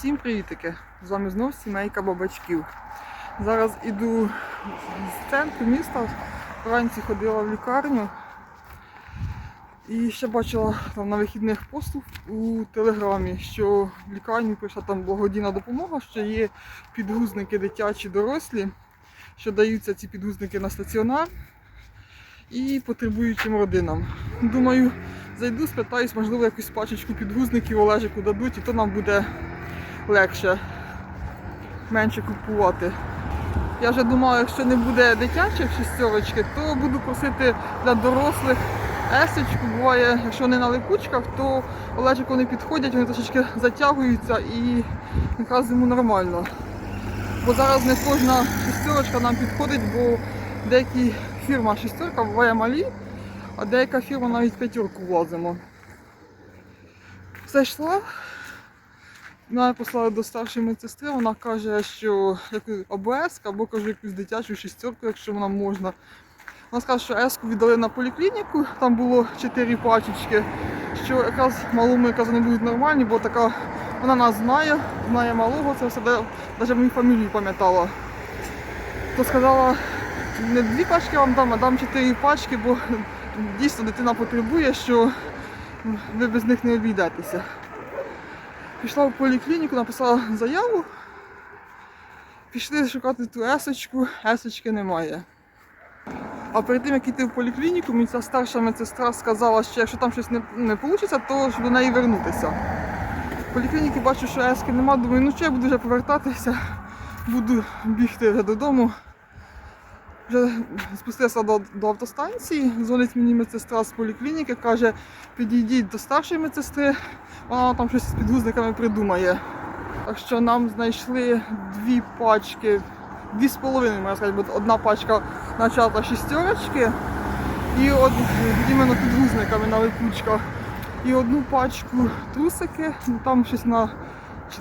Всім привітики! З вами знов сімейка бабачків. Зараз іду з центру міста. Вранці ходила в лікарню і ще бачила там на вихідних постів у телеграмі, що в лікарню прийшла там благодійна допомога, що є підгузники дитячі дорослі, що даються ці підгузники на стаціонар і потребуючим родинам. Думаю, зайду, спитаюсь, можливо, якусь пачечку підгузників Олежику дадуть, і то нам буде легше менше купувати. Я вже думала, якщо не буде дитячих шістерочки, то буду просити для дорослих есочку. Буває, якщо вони на липучках, то Олежик вони підходять, вони трошечки затягуються і якраз йому нормально. Бо зараз не кожна шістерочка нам підходить, бо деякі фірма шістерка буває малі, а деяка фірма навіть п'ятерку влазимо. Зайшла, мене послали до старшої медсестри, вона каже, що яку АБС або каже якусь дитячу шістерку, якщо вона можна. Вона сказала, що еску віддали на поліклініку, там було 4 пачечки, що якраз малому якраз вони будуть нормальні, бо така вона нас знає, знає малого, це все навіть мою фамілію пам'ятала. То сказала, не дві пачки вам дам, а дам чотири пачки, бо дійсно дитина потребує, що ви без них не обійдетеся. Пішла в поліклініку, написала заяву. Пішли шукати ту есочку, есочки немає. А перед тим, як йти в поліклініку, мені ця старша медсестра сказала, що якщо там щось не, не вийде, то щоб до неї вернутися. В поліклініці бачу, що ески нема, думаю, ну що я буду вже повертатися, буду бігти вже додому. Вже спустилася до, до автостанції, дзвонить мені медсестра з поліклініки, каже, підійдіть до старшої медсестри, вона там щось з підгузниками придумає. Так що нам знайшли дві пачки, дві з половиною, можна сказати, бо одна пачка начата шістерочки і од, іменно підгузниками на липучках. І одну пачку трусики, ну, там щось на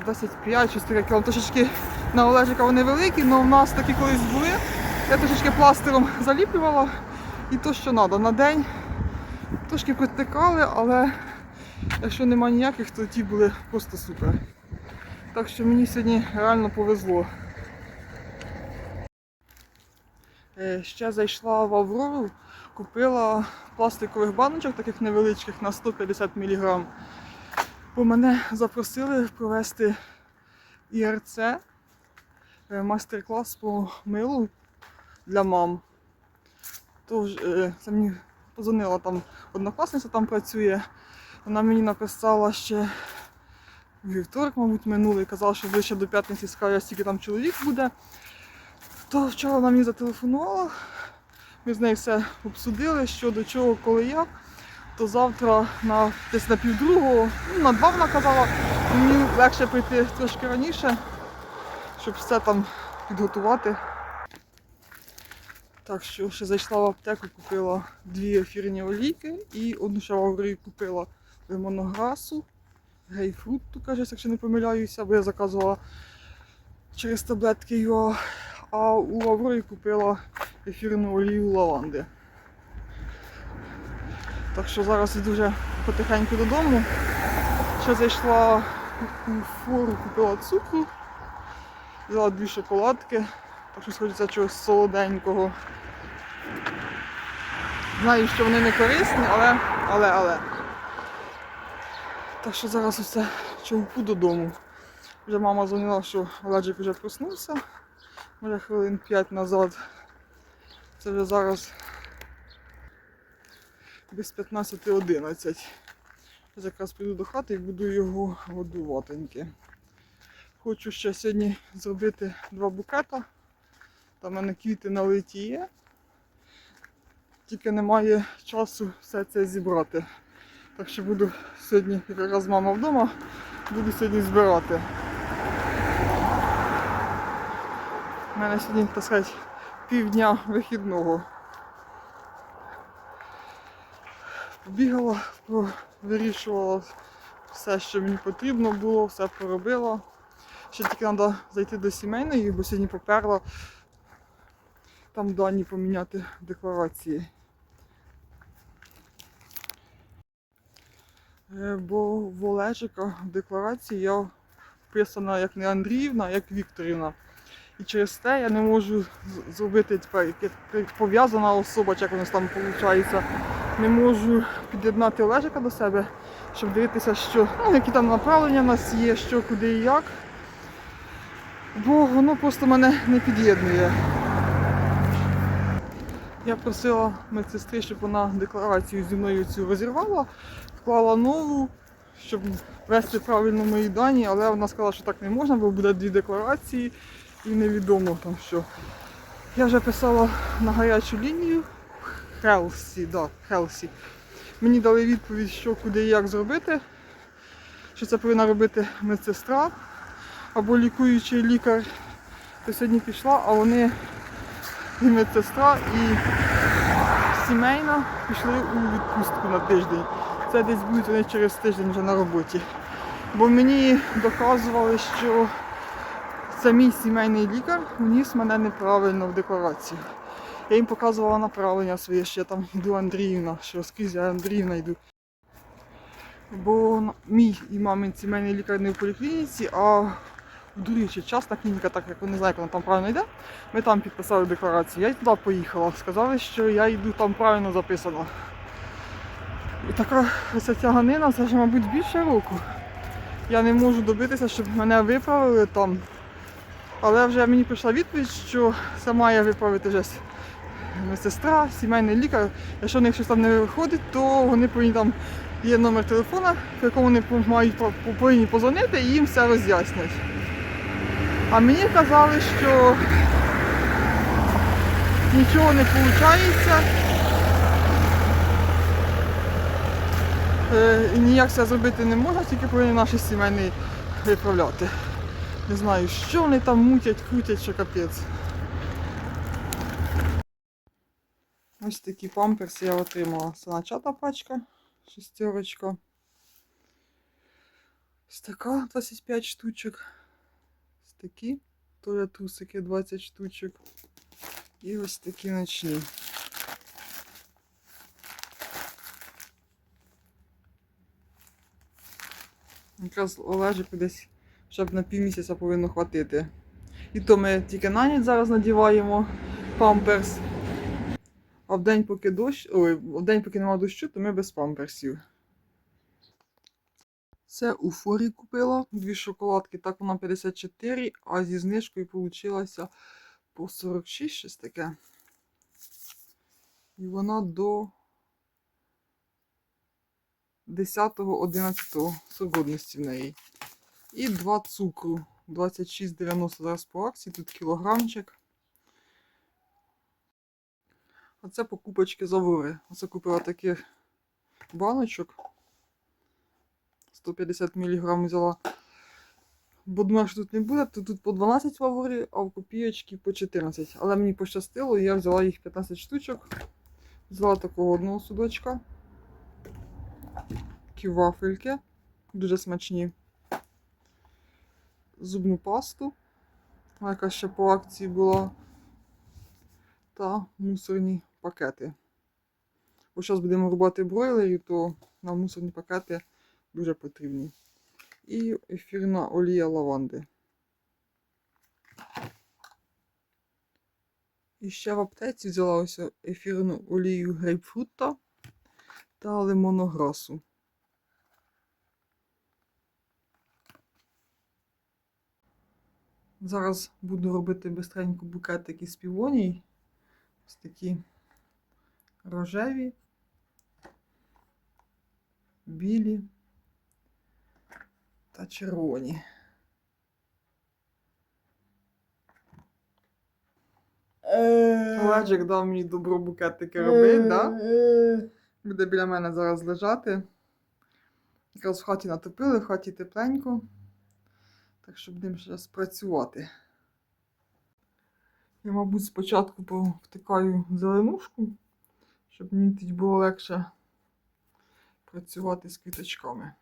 25, щось таке кіло. Трошечки на Олежика вони великі, але в нас такі колись були. Я трошечки пластиром заліплювала і то, що треба. На день трошки притикали, але якщо нема ніяких, то ті були просто супер. Так що мені сьогодні реально повезло. Е, Ще зайшла в Аврору, купила пластикових баночок, таких невеличких на 150 мг. Бо мене запросили провести ІРЦ, е, майстер-клас по милу для мам. Тож е, це мені позвонила там однокласниця там працює. Вона мені написала ще вівторок, мабуть, минулий, казала, що ближче до п'ятниці скаже, скільки там чоловік буде. То вчора вона мені зателефонувала. Ми з нею все обсудили, що до чого, коли як. То завтра на десь на півдругого, ну на два вона казала, мені легше прийти трошки раніше, щоб все там підготувати. Так що ще зайшла в аптеку, купила дві ефірні олійки і одну в купила лимонограсу, гейфруту, кажуть, якщо не помиляюся, бо я заказувала через таблетки його. А у Аврорі купила ефірну олію лаванди. Так що зараз іду вже потихеньку додому. Ще зайшла у фору, купила цукру, взяла дві шоколадки, так що сходиться чогось солоденького. Знаю, що вони не корисні, але, але, але. Так що зараз усе човпу додому. Вже мама дзвонила, що Оледжик вже проснувся. Може хвилин 5 назад. Це вже зараз без 15.11. Зараз якраз піду до хати і буду його годуватеньки. Хочу ще сьогодні зробити два букета. Там в мене квіти налиті є. Тільки немає часу все це зібрати. Так що буду сьогодні, якраз мама вдома, буду сьогодні збирати. У мене сьогодні, так сказати, півдня вихідного. Побігала, вирішувала все, що мені потрібно було, все поробила. Ще тільки треба зайти до сімейної, бо сьогодні поперла там дані поміняти декларації. Бо в Олежика в декларації я вписана як не Андріївна, а як Вікторівна. І через те я не можу зробити тепер пов'язана особа, чи як воно там виходить. Не можу під'єднати Олежика до себе, щоб дивитися, що, ну, які там направлення в нас є, що, куди і як. Бо воно просто мене не під'єднує. Я просила медсестри, щоб вона декларацію зі мною цю розірвала, вклала нову, щоб ввести правильно мої дані, але вона сказала, що так не можна, бо буде дві декларації і невідомо там що. Я вже писала на гарячу лінію Хелсі, да, Хелсі. Мені дали відповідь, що куди і як зробити, що це повинна робити медсестра або лікуючий лікар. То сьогодні пішла, а вони і медсестра, і сімейна пішли у відпустку на тиждень. Це десь будуть вони через тиждень вже на роботі. Бо мені доказували, що це мій сімейний лікар вніс мене неправильно в декларацію. Я їм показувала направлення своє, що я там йду Андріївна, що скрізь я Андріївна йду. Бо мій і мамин сімейний лікар не в поліклініці, а в Дурівчі частна клініка, так як вони знають, як вона там правильно йде. Ми там підписали декларацію. Я й туди поїхала. Сказали, що я йду там правильно записано. І така ось тяганина, це вже, мабуть, більше року. Я не можу добитися, щоб мене виправили там. Але вже мені прийшла відповідь, що це має виправити вже медсестра, сімейний лікар. Якщо в них щось там не виходить, то вони повинні там є номер телефона, по якому вони мають по- повинні позвонити і їм все роз'яснять. А мені казали, що нічого не виходить. Е, і ніяк це зробити не можна, тільки повинен наш сімейний виправляти. Не знаю, що вони там мутять, крутять, що капець. Ось такі памперси я отримала. Саначата пачка, шестерочка. Ось така 25 штучок. Ось такі. Теж трусики 20 штучок. І ось такі ночні. Якраз Олежику десь щоб на півмісяця повинно хватити. І то ми тільки на ніч зараз надіваємо памперс. А в день, поки дощ, ой, в день, поки немає дощу, то ми без памперсів. Це у форі купила дві шоколадки, так вона 54, а зі знижкою вийшло по 46 щось таке. І вона до 10-11 срок годності в неї. І два цукру. 26,90 зараз по акції, тут кілограмчик. Оце покупочки завори. Оце купила таких баночок. 150 мг взяла. Бо думала, що тут не буде, то тут по 12 ваворі, а в копійочки по 14. Але мені пощастило, я взяла їх 15 штучок. Взяла такого одного судочка. Такі вафельки. Дуже смачні. Зубну пасту, яка ще по акції була. Та мусорні пакети. Бо зараз будемо рубати бройлерів, то нам мусорні пакети дуже потрібні. І ефірна олія лаванди. І ще в аптеці взяла ефірну олію грейпфрута та лимонограсу. Зараз буду робити бистренько букетики з півоній. Ось такі рожеві, білі та червоні. Олежик дав мені добро букетики робити, да? Буде біля мене зараз лежати. Якраз в хаті натопили, в хаті тепленько. Так що будемо зараз працювати. Я, мабуть, спочатку повтикаю зеленушку, щоб мені тоді було легше працювати з квіточками.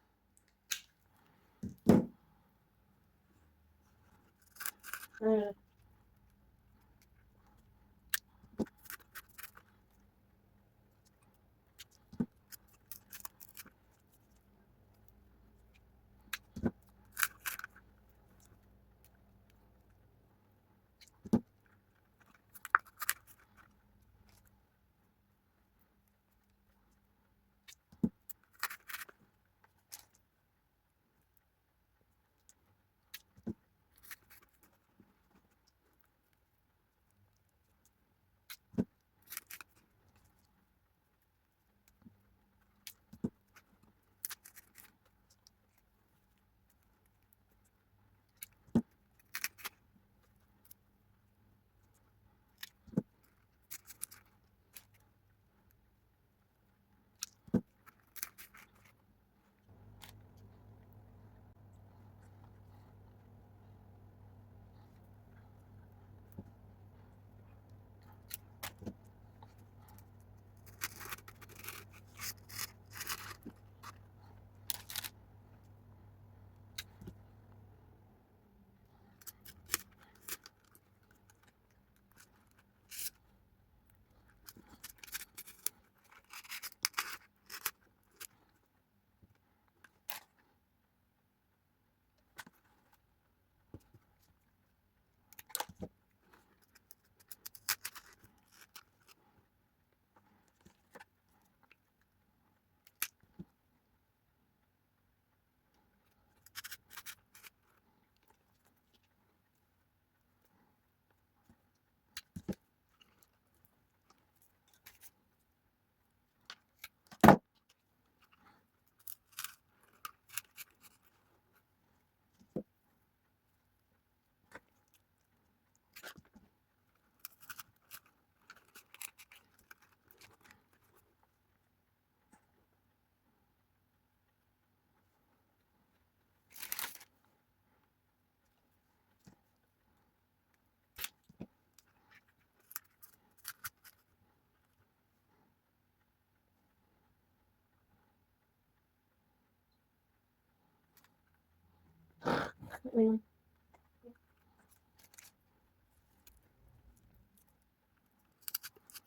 Ой.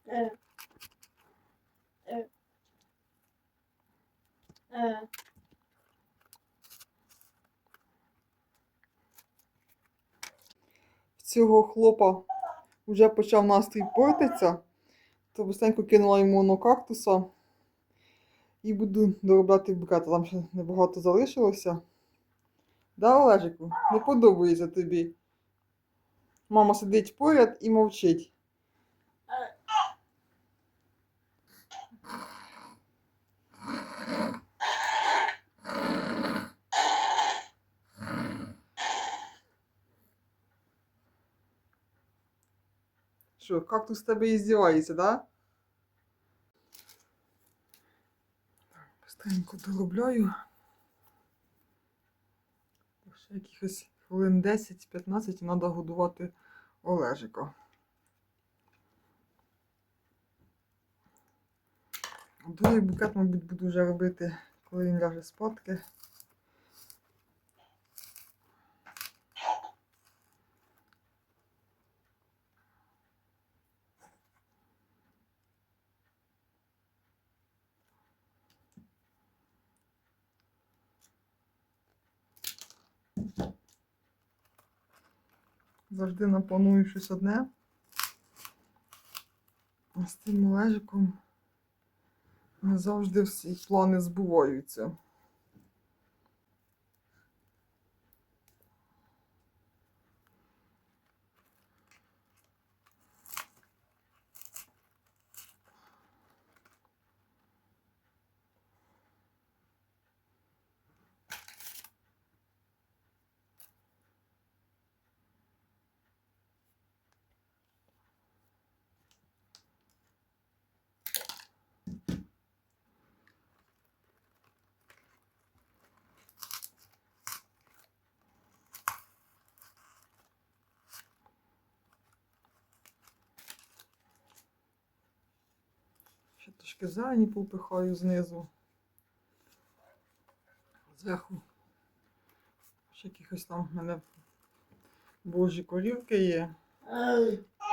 Е. Е. Е. В цього хлопа вже почав настрій портитися, то быстренько кинула йому на кактуса і буду доробляти букет. Там ще небагато залишилося. Да, Олежику, не подобається тобі. Мама сидить поряд і мовчить. Що, кактус з тебе і здівається, да? Быстренько доробляю. Ще хвилин 10-15 і треба годувати Олежика. Другий букет, мабуть, буду вже робити, коли він ляже спадки. Завжди напланую щось одне. З тим лежиком не завжди всі плани збуваються. Ще трошки зелені попихаю знизу. Зверху. Ще якихось там в мене божі корівки є.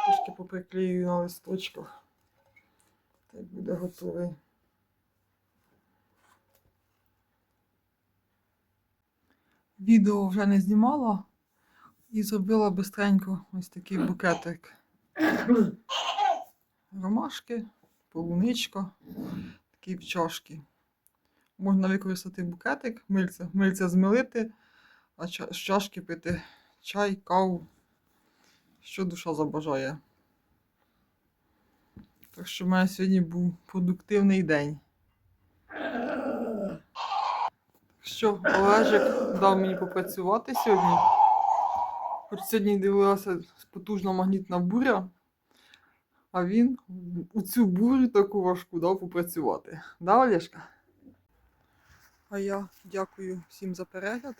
Трошки поприклею на листочках. Так буде готовий. Відео вже не знімала і зробила бистренько ось такий букетик. Ромашки, полуничка, такі в чашки. Можна використати букетик, мильце, мильце змилити, а з чашки пити чай, каву, що душа забажає. Так що в мене сьогодні був продуктивний день. Що Олежик дав мені попрацювати сьогодні. Хоч сьогодні дивилася потужна магнітна буря, а він у цю бурю таку важку дав попрацювати. Да, Олешка? А я дякую всім за перегляд.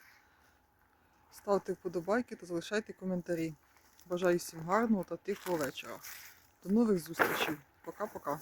Ставте вподобайки та залишайте коментарі. Бажаю всім гарного та тихого вечора. До нових зустрічей. Пока-пока.